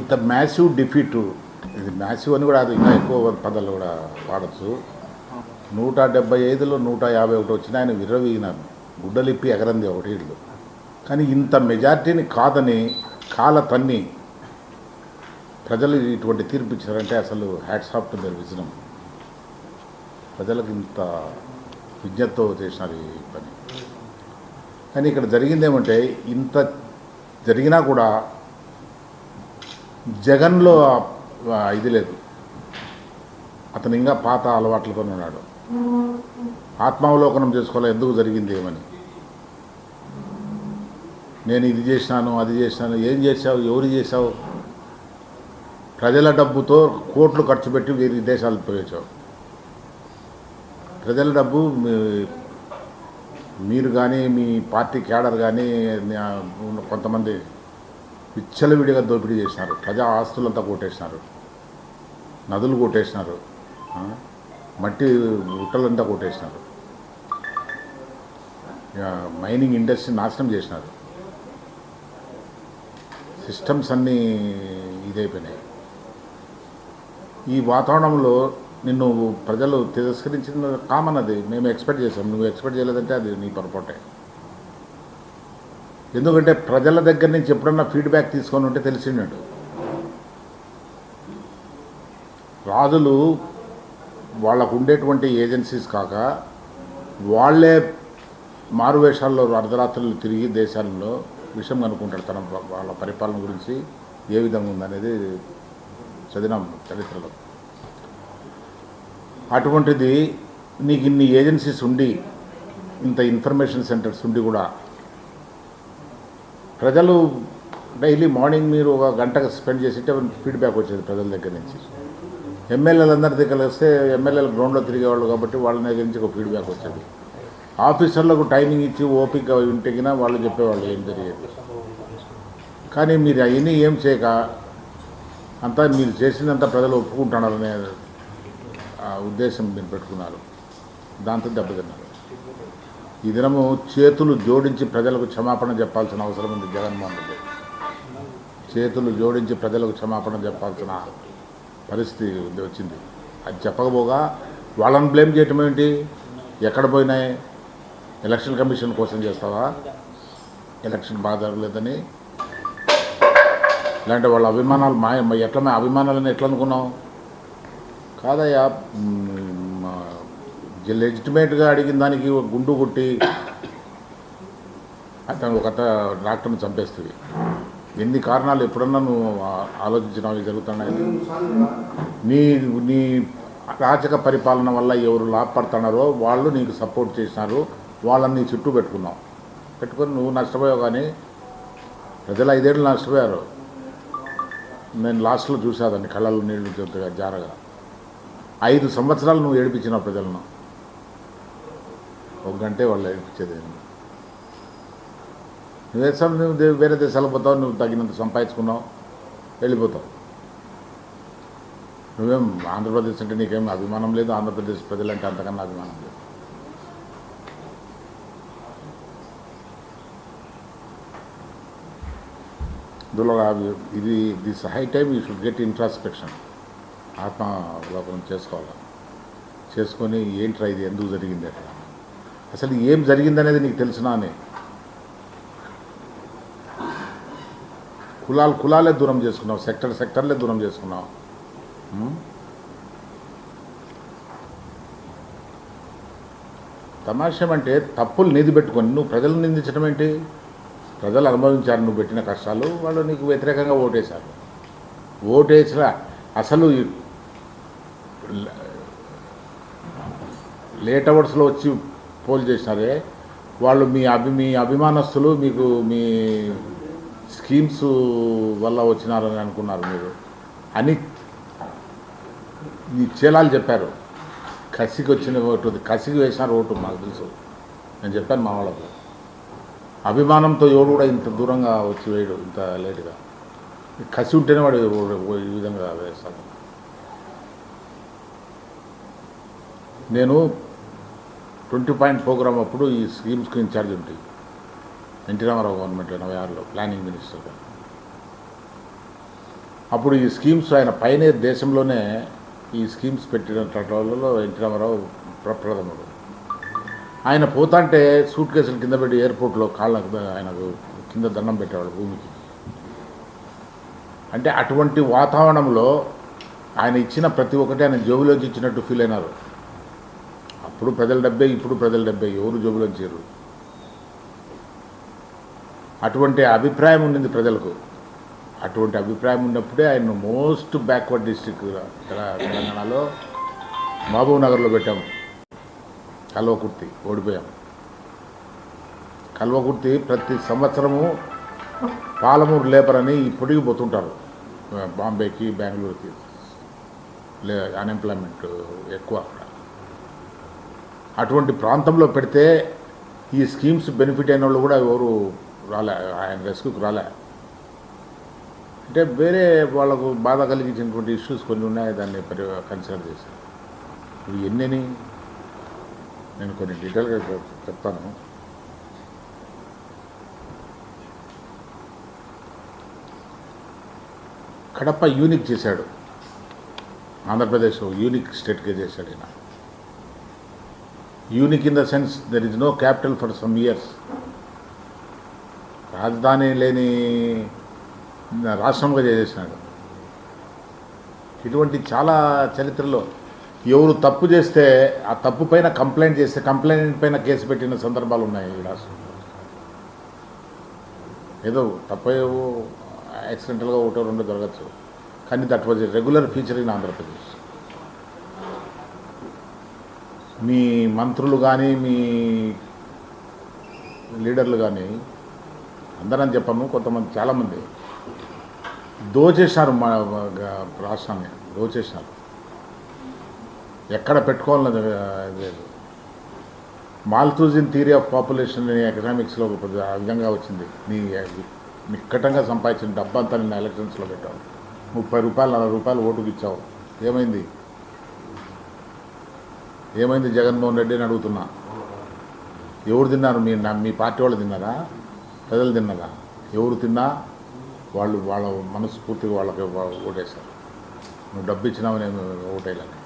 ఇంత massive defeat ఇది massive అని కూడా అది ఇంకా ఎక్కువ పదాలు కూడా వాడచ్చు. నూట డెబ్బై ఐదులో నూట యాభై ఒకటి వచ్చిన ఆయన విర్రవీగినాను గుడ్డలిప్పి ఎగరంది ఒకటి ఇళ్ళు కానీ ఇంత మెజార్టీని కాదని కాల తన్ని ప్రజలు ఇటువంటి తీర్పు ఇచ్చారంటే అసలు హ్యాట్స్ ఆఫ్ టు దర్ విజనం ప్రజలకు ఇంత విజ్ఞతతో చేసినారు ఈ పని. కానీ ఇక్కడ జరిగింది ఏమంటే ఇంత జరిగినా కూడా జగన్లో ఇది లేదు. అతను ఇంకా పాత అలవాట్లతో ఉన్నాడు. ఆత్మావలోకనం చేసుకోవాలి ఎందుకు జరిగింది ఏమని? నేను ఇది చేసినాను అది చేసినాను ఏం చేశావు ఎవరు చేశావు? ప్రజల డబ్బుతో కోట్లు ఖర్చు పెట్టి వేరే దేశాలకు పోయించావు ప్రజల డబ్బు మీ- మీరు కానీ మీ పార్టీ క్యాడర్ కానీ కొంతమంది విచ్చలవిడిగా దోపిడీ చేసినారు ప్రజా ఆస్తులంతా కొట్టేసినారు నదులు కొట్టేసినారు మట్టి గుట్టలంతా కొట్టేసినారు ఇక మైనింగ్ ఇండస్ట్రీ నాశనం చేసినారు. సిస్టమ్స్ అన్నీ ఇదైపోయినాయి. ఈ వాతావరణంలో నిన్ను ప్రజలు తిరస్కరించిన కామన్ అది. మేము ఎక్స్పెక్ట్ చేసాం నువ్వు ఎక్స్పెక్ట్ చేయలేదంటే అది నీ పొరపాటే. ఎందుకంటే ప్రజల దగ్గర నుంచి ఎప్పుడన్నా ఫీడ్బ్యాక్ తీసుకొని ఉంటే తెలిసిండాడు. రాజులు వాళ్ళకు ఉండేటువంటి ఏజెన్సీస్ కాక వాళ్ళే మారువేషాల్లో అర్ధరాత్రులు తిరిగి దేశాలలో విషయం కనుక్కుంటారు తన వాళ్ళ పరిపాలన గురించి ఏ విధంగా ఉందనేది చదివినాం చరిత్రలో. అటువంటిది నీకు ఇన్ని ఏజెన్సీస్ ఉండి ఇంత ఇన్ఫర్మేషన్ సెంటర్స్ ఉండి కూడా ప్రజలు డైలీ మార్నింగ్ మీరు ఒక గంట స్పెండ్ చేసింటే ఫీడ్బ్యాక్ వచ్చేది ప్రజల దగ్గర నుంచి. ఎమ్మెల్యేలు అందరి దగ్గర వస్తే ఎమ్మెల్యేలు గ్రౌండ్లో తిరిగేవాళ్ళు కాబట్టి వాళ్ళ దగ్గర నుంచి ఒక ఫీడ్బ్యాక్ వచ్చేది. ఆఫీసర్లకు టైమింగ్ ఇచ్చి ఓపిక ఇంటికిన వాళ్ళు చెప్పేవాళ్ళు ఏం జరిగేది. కానీ మీరు అవన్నీ ఏం చేయక అంతా మీరు చేసినంత ప్రజలు ఒప్పుకుంటున్నారనే ఆ ఉద్దేశం మీరు పెట్టుకున్నారు. దాంతో దెబ్బతిన్నారు. ఈ దినము చేతులు జోడించి ప్రజలకు క్షమాపణ చెప్పాల్సిన అవసరం ఉంది జగన్మోహన్ రెడ్డి. చేతులు జోడించి ప్రజలకు క్షమాపణ చెప్పాల్సిన పరిస్థితి వచ్చింది. అది చెప్పకపోగా వాళ్ళని బ్లేమ్ చేయటం ఏంటి? ఎక్కడ పోయినాయి? ఎలక్షన్ కమిషన్ కోసం చేస్తావా? ఎలక్షన్ బాగా జరగలేదని ఇలాంటి వాళ్ళ అభిమానాలు మా ఎట్లా అభిమానాలని అభిమానాలను ఎట్లా అనుకున్నావు? కాదయ్యా లెజిటిమేట్గా అడిగిన దానికి ఒక గుండు కొట్టి అతను ఒక అత డాక్టర్ని చంపేస్తుంది. ఎన్ని కారణాలు ఎప్పుడన్నా నువ్వు ఆలోచించిన ఆలోచించినావు జరుగుతున్నాయి నీ నీ రాచక పరిపాలన వల్ల ఎవరు లాభపడుతున్నారో వాళ్ళు నీకు సపోర్ట్ చేసినారు వాళ్ళని నీ చుట్టూ పెట్టుకున్నావు. పెట్టుకొని నువ్వు నష్టపోయావు కానీ ప్రజలు ఐదేళ్ళు నష్టపోయారు. నేను లాస్ట్లో చూసాదాన్ని కళ్ళల్లో నీళ్ళు చెప్తే జారగా. ఐదు సంవత్సరాలు నువ్వు ఏడిపించినావు ప్రజలను. ఒక గంటే వాళ్ళు ఏడిపించేది నువ్వు వేసావు నువ్వు వేరే దేశాలకు పోతావు నువ్వు తగినంత సంపాదించుకున్నావు వెళ్ళిపోతావు. నువ్వేం ఆంధ్రప్రదేశ్ అంటే నీకేం అభిమానం లేదు ఆంధ్రప్రదేశ్ ప్రజలంటే అంతకన్నా అభిమానం లేదు. ఇందులో ఇది this high time you should get introspection. ఆత్మలోకనం చేసుకోవాలి? చేసుకొని ఏంట్రా ఇది? ఎందుకు జరిగింది అక్కడ? అసలు ఏం జరిగిందనేది నీకు తెలిసినా అని? కులాలు కులాలే దూరం చేసుకున్నావు సెక్టర్ సెక్టర్లే దూరం చేసుకున్నావు. తమాషం అంటే తప్పులు నిధి పెట్టుకొని నువ్వు ప్రజలను నిందించడం ఏంటి? ప్రజలు అనుభవించారు నువ్వు పెట్టిన కష్టాలు వాళ్ళు నీకు వ్యతిరేకంగా ఓటేశారు. ఓటేసిన అసలు లేట్ అవర్స్లో వచ్చి పోల్ చేసినారే వాళ్ళు మీ అభి మీ అభిమానస్తులు మీకు మీ స్కీమ్స్ వల్ల వచ్చినారని అనుకున్నారు మీరు. అని ఈ చేలాలు చెప్పారు. కసికి వచ్చిన ఓటు కసికి వేసినారు ఓటు మాకు తెలుసు. నేను చెప్పాను మా వాళ్ళకు. అభిమానంతో ఎవడు కూడా ఇంత దూరంగా వచ్చి వేయడు ఇంత లేటుగా. కసి ఉంటేనే వాడు ఈ విధంగా వేస్తాడు. నేను ట్వంటీ పాయింట్ ప్రోగ్రామ్ అప్పుడు ఈ స్కీమ్స్కి ఇన్ఛార్జ్ ఉంటాయి ఎన్టీ రామారావు గవర్నమెంట్ ఎనభై ఆరులో ప్లానింగ్ మినిస్టర్గా అప్పుడు ఈ స్కీమ్స్ ఆయన పైనే దేశంలోనే ఈ స్కీమ్స్ పెట్టిన వాళ్ళలో ఎన్టీ రామారావు ప్రప్రథముడు ఆయన పోతాంటే సూట్ కేసులు కింద పెట్టి ఎయిర్పోర్ట్లో కాళ్ళకు ఆయనకు కింద దండం పెట్టేవాడు భూమికి. అంటే అటువంటి వాతావరణంలో ఆయన ఇచ్చిన ప్రతి ఒక్కటి ఆయన జోబులోకి ఇచ్చినట్టు ఫీల్ అయినారు. అప్పుడు ప్రజల డబ్బే ఇప్పుడు ప్రజల డబ్బే ఎవరు జోబులోంచి చేరు? అటువంటి అభిప్రాయం ఉండింది ప్రజలకు. అటువంటి అభిప్రాయం ఉన్నప్పుడే ఆయన మోస్ట్ బ్యాక్వర్డ్ డిస్టిక్ తెలంగాణలో మహబూబ్ నగర్లో పెట్టాము కల్వకుర్తి ఓడిపోయాం. కల్వకుర్తి ప్రతి సంవత్సరము పాలమూరు లేబర్ అని ఇప్పటికీ పోతుంటారు. బాంబేకి బెంగళూరుకి. లే అన్ఎంప్లాయ్మెంట్ ఎక్కువ అక్కడ. అటువంటి ప్రాంతంలో పెడితే ఈ స్కీమ్స్ బెనిఫిట్ అయిన వాళ్ళు కూడా ఎవరు రాలే ఆయన రెస్క్యూకి రాలే. అంటే వేరే వాళ్ళకు బాధ కలిగించినటువంటి ఇష్యూస్ కొన్ని ఉన్నాయి దాన్ని పరి కన్సిడర్ చేశాను ఇవి ఎన్నని నేను కొన్ని డీటెయిల్గా చెప్తాను. కడప యూనిక్ చేశాడు. ఆంధ్రప్రదేశ్ యూనిక్ స్టేట్గా చేశాడు ఈయన. Unique in the sense there is no capital for some years రాజధాని లేని రాష్ట్రంగా చేసేసినాడు. ఇటువంటి చాలా చరిత్రలో ఎవరు తప్పు చేస్తే ఆ తప్పు పైన కంప్లైంట్ చేస్తే కంప్లైంట్ పైన కేసు పెట్టిన సందర్భాలు ఉన్నాయి ఈ రాష్ట్రంలో. ఏదో తప్పు యాక్సిడెంటల్గా ఒకటో రెండో జరగచ్చు. కానీ that was regular feature in Andhra Pradesh. మీ మంత్రులు కానీ మీ లీడర్లు కానీ అందరం చెప్పను కొంతమంది చాలామంది దోచేశారు మా రాష్ట్రాన్ని దోచేశారు. ఎక్కడ పెట్టుకోవాలన్నది లేదు మాల్తూజిన్ థియరీ ఆఫ్ పాపులేషన్ ఎకనామిక్స్లో ఒక పెద్ద విధంగా వచ్చింది. నీ నిక్కటంగా సంపాదించిన డబ్బంతా నిన్న ఎలక్షన్స్లో పెట్టావు. ముప్పై రూపాయలు నలభై రూపాయలు ఓటుకు ఇచ్చావు ఏమైంది? ఏమైంది జగన్మోహన్ రెడ్డి అని అడుగుతున్నా. ఎవరు తిన్నారు? మీ మీ పార్టీ వాళ్ళు తిన్నారా? ప్రజలు తిన్నారా? ఎవరు తిన్నా? వాళ్ళు వాళ్ళ మనస్ఫూర్తిగా వాళ్ళకి ఓటేశారు. నువ్వు డబ్బు ఇచ్చినావు నేను ఓటేయాలని